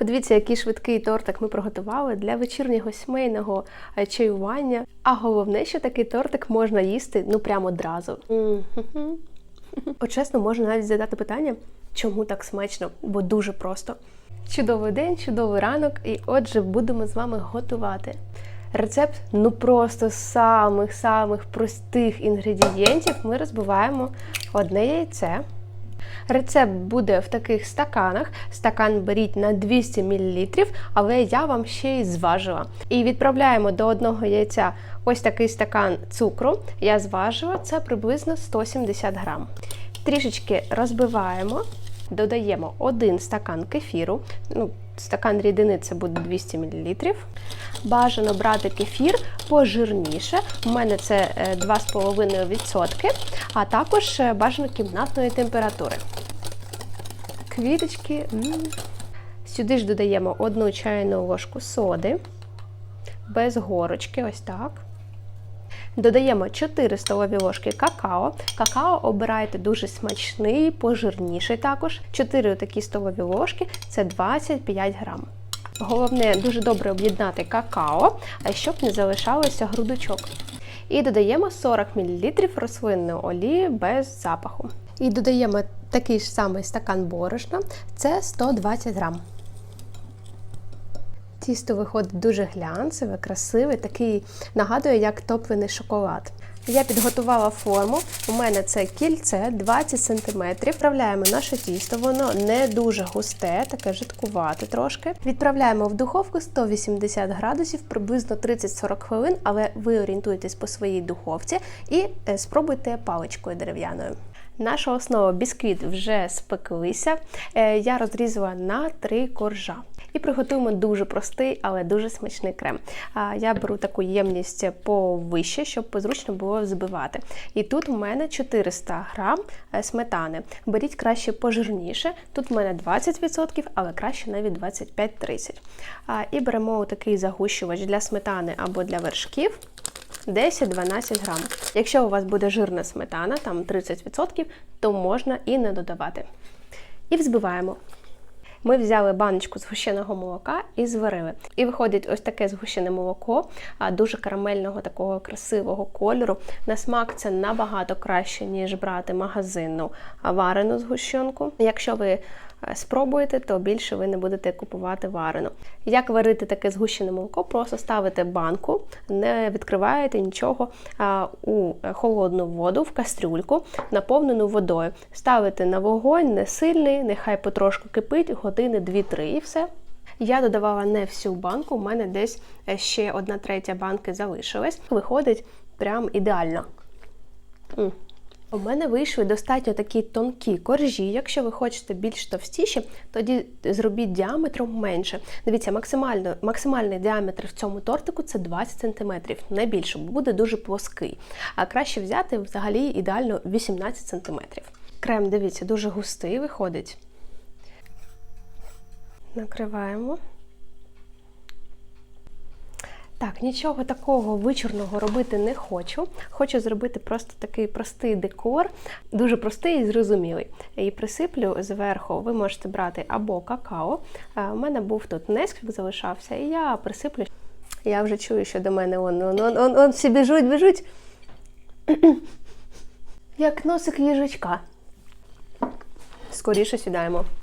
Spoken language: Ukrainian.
Подивіться, який швидкий тортик ми приготували для вечірнього сімейного е, чаювання. А головне, що такий тортик можна їсти ну прямо одразу. От чесно, можна навіть задати питання, чому так смачно, бо дуже просто. Чудовий день, чудовий ранок, і отже, будемо з вами готувати. Рецепт ну просто самих-самих простих інгредієнтів ми розбиваємо одне яйце. Рецепт буде в таких стаканах. Стакан беріть на 200 мл, але я вам ще й зважила. І відправляємо до одного яйця ось такий стакан цукру. Я зважила, це приблизно 170 грам. Трішечки розбиваємо, додаємо один стакан кефіру. Ну, Стакан рідини це буде 200 мл. Бажано брати кефір пожирніше. У мене це е, 2,5%, а також е, бажано кімнатної температури. Квіточки. Сюди ж додаємо одну чайну ложку соди, без горочки, ось так. Додаємо 4 столові ложки какао. Какао обирайте дуже смачний, пожирніший також. 4 такі столові ложки це 25 грам. Головне дуже добре об'єднати какао, щоб не залишалося грудочок. І додаємо 40 мл рослинної олії без запаху. І додаємо такий ж самий стакан борошна, це 120 грам. Тісто виходить дуже глянцеве, красиве, такий нагадує, як топлений шоколад. Я підготувала форму. У мене це кільце 20 см. Відправляємо наше тісто, воно не дуже густе, таке жидкувате трошки. Відправляємо в духовку 180 градусів, приблизно 30-40 хвилин, але ви орієнтуєтесь по своїй духовці і е, спробуйте паличкою дерев'яною. Наша основа бісквіт вже спеклися. Е, Я розрізала на три коржа. І приготуємо дуже простий, але дуже смачний крем. Я беру таку ємність повище, щоб зручно було збивати. І тут у мене 400 грам е, сметани. Беріть краще пожирніше. Тут у мене 20%, але краще навіть 25-30. А, І беремо такий загущувач для сметани або для вершків. 10-12 грам. Якщо у вас буде жирна сметана, там 30%, то можна і не додавати. І взбиваємо. Ми взяли баночку згущеного молока і зварили. І виходить ось таке згущене молоко, дуже карамельного, такого красивого кольору. На смак це набагато краще, ніж брати магазинну варену згущенку. Якщо ви спробуєте, то більше ви не будете купувати варену. Як варити таке згущене молоко? Просто ставите банку, не відкриваєте нічого у холодну воду в кастрюльку, наповнену водою. Ставите на вогонь не сильний, нехай потрошку кипить, години 2-3 і все. Я додавала не всю банку, у мене десь е, ще одна третя банки залишилась. Виходить прям ідеально. У мене вийшли достатньо такі тонкі коржі. Якщо ви хочете більш товстіші, тоді зробіть діаметром менше. Дивіться, максимально, максимальний діаметр в цьому тортику це 20 см, не більше, бо буде дуже плоский. А краще взяти взагалі ідеально 18 см. Крем, дивіться, дуже густий виходить. Накриваємо. Так, нічого такого вичурного робити не хочу. Хочу зробити просто такий простий декор, дуже простий і зрозумілий. І присиплю зверху, ви можете брати або какао. У мене був тут несквік залишався, і я присиплю. Я вже чую, що до мене он, он, он, он, он всі біжуть, біжуть. Як носик їжачка. Скоріше сідаємо.